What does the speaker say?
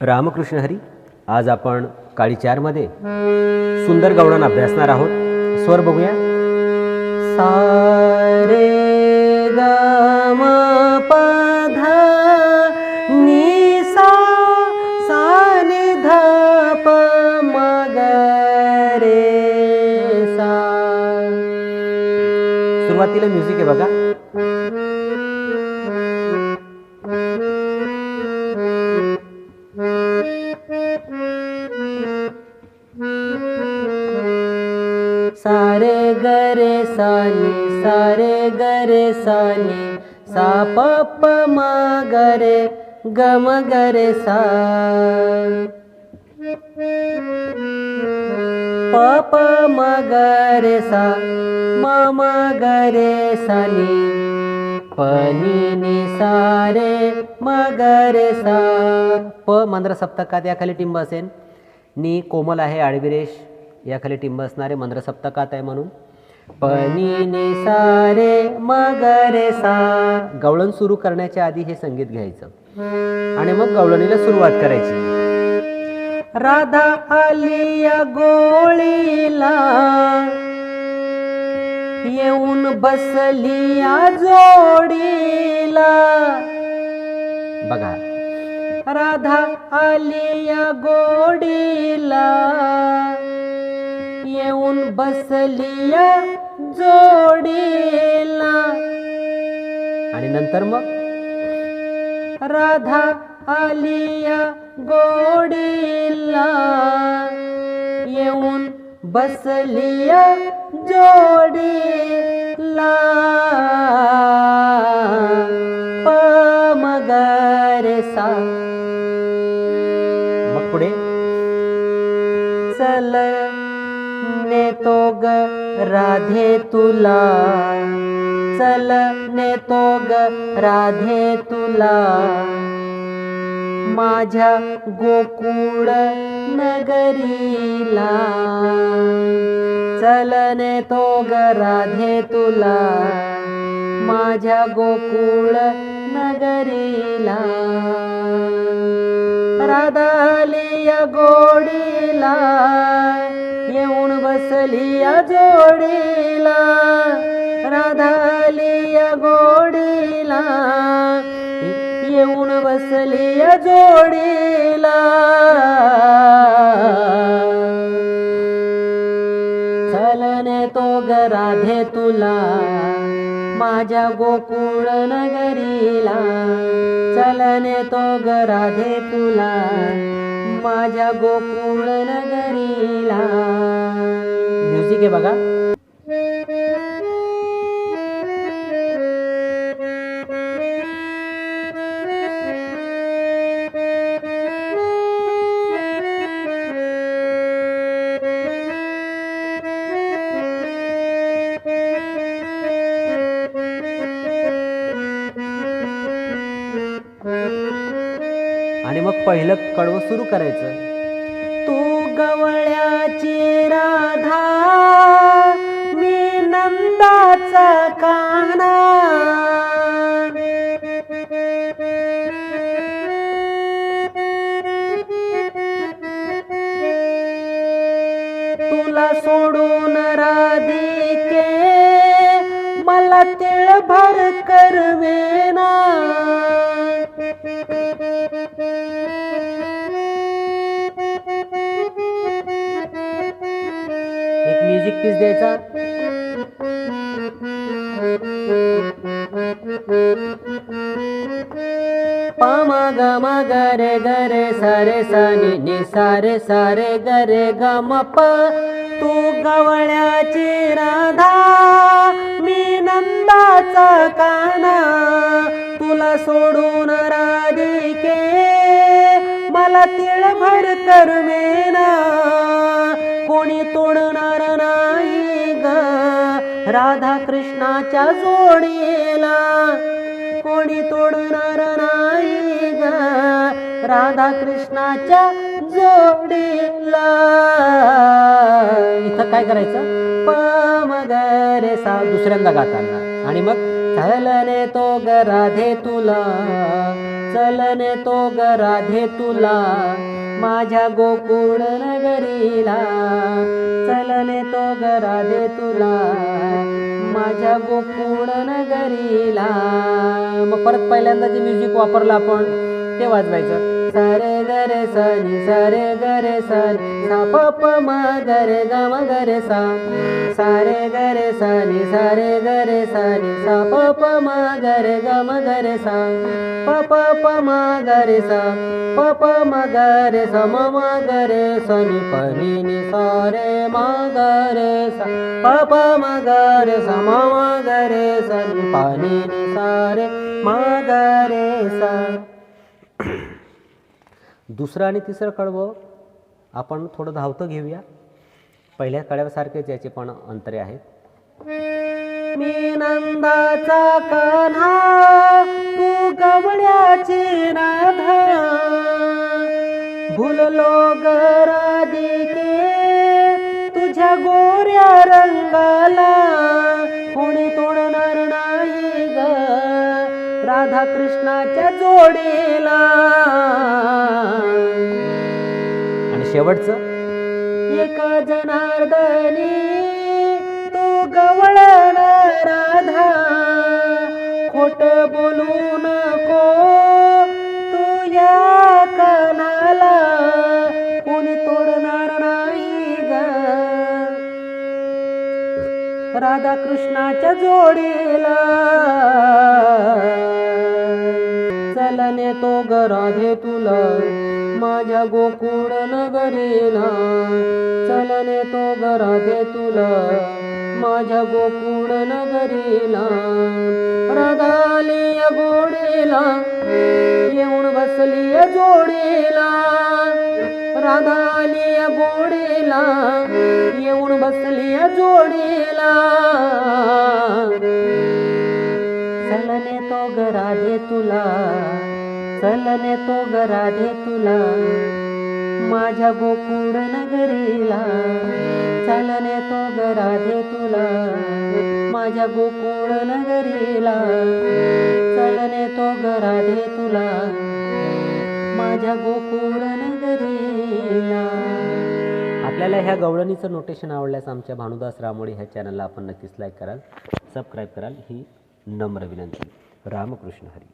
रामकृष्ण हरी आज आपण काळी चारमध्ये सुंदर गवळण अभ्यासणार आहोत. स्वर बघूया. सारे ग म प ध नि सा सा. नि ध प म ग रे सा सुरुवातीला म्युझिक आहे बघा. सारे गरे साने सारे गरे साने सा प प म गरे ग म गरे सा। प प म गरे सा म म गरे साने प नि सारे सा रे म गरे सा। प मंद्र सप्तकात याखाली टिंब असेल. नी कोमल आहे आडविरेश याखाली टिंब असणारे मंद्र सप्तकात आहे म्हणून. पणीने सारे मगरे सा. रे सा गवळण सुरू करण्याच्या आधी हे संगीत घ्यायचं. आणि मग गवळणीला सुरुवात करायची. राधा आली या गोळीला. येऊन बसली या जोडीला. बघा. राधा आली या गोडीला. येऊन बसली या जोडीला. आणि नंतर मग? राधा आली या गोडीला. येऊन बसली या जोडीला. प मगर सा मग पुढे? चल नेतो ग राधे तुला। चल नेतो ग राधे तुला। माझ्या गोकुळ नगरीला। चल नेतो ग राधे तुला। माझ्या गोकुळ नगरीला। राधालिया गोडीला। बसलिया जोडीला राधालिया गोडीला येऊन बसलिया जोडीला. चलने तो गराधे राधे तुला माझ्या गोकुळ नगरीला. चलने तो गराधे राधे तुला माझ्या गोकुळ नगरीला. आहे बघा. आणि मग पहिलं कडवं सुरू करायचं. तू गवळ्याची राधा मी नंदाचा काना तुला सोडून राधिके मला तिळभर करवेना पीस द्यायचा. पाम ग म ग रे ग रे सारे साने ने नि सारे ग रे ग म प. तू गवळ्याची राधा मी नंदाचा काना. तुला सोडून राधिके मला तिळभर करमेना. राधा कृष्णाच्या जोडीला कोणी तोडणार नाही ग. राधा कृष्णाच्या जोडीला. इथं काय करायचं? प म ग रे सा दुसऱ्यांदा गाताना. आणि मग चलने तो ग राधे तुला चलने तो ग राधे तुला माझ्या गोकुळ नगरीला. चलने तो ग राधे तुला माझ्या गोकुळ नगरीला. मग परत पहिल्यांदा जे म्युझिक वापरलं आपण ते वाजवायचं. सारे गरे सनी सारे गरे सनी सा प प म गरे ग म गरे सा सारे गरे सनी सारे गरे सनी सा प प म गरे ग म गरे सा प प प म गरे सा प प म गरे सा म म गरे सनी प नि नि सा रे म गरे सा प प म दुसरं आणि तिसरं कडवं आपण थोडं धावतं घेऊया. पहिल्या कड्यासारखेच याचे पण अंतरे आहेत. मी नंदाचा कान्हा तू गवळ्याची राधा भुललो गरा राधिके तुझ्या गोऱ्या रंगाला कोणी तोडणार नाही ग. राधा कृष्णाच्या जोडीला. शेवटचं? एका जनार्दनी तू गवळण राधा खोट बोलू नको तू या कानाला. कोणी तोडणार नाही ग. राधा कृष्णाच्या जोडीला. चलने तो ग राधे तुला. माझ्या गोकुळ नगरीला. चलने तो ग राधे तुला. माझ्या गोकुळ नगरीला. राधाली गोडीला. येऊन बसली जोडीला. राधाली गोडीला. येऊन बसली जोडीला. चलने तो ग राधे तुला. चलने तो ग राधे तुला माझ्या गोकुळ नगरीला. चलने तो ग राधे तुला माझ्या गोकुळ नगरीला. चलने तो ग राधे तुला माझ्या गोकुळ नगरीला. आपल्याला ह्या गवळणीचं नोटेशन आवडल्यास आमच्या भानुदास रामोळी ह्या चॅनलला आपण नक्कीच लाईक कराल सबस्क्राईब कराल. ही नम्र विनंती. रामकृष्ण हरी.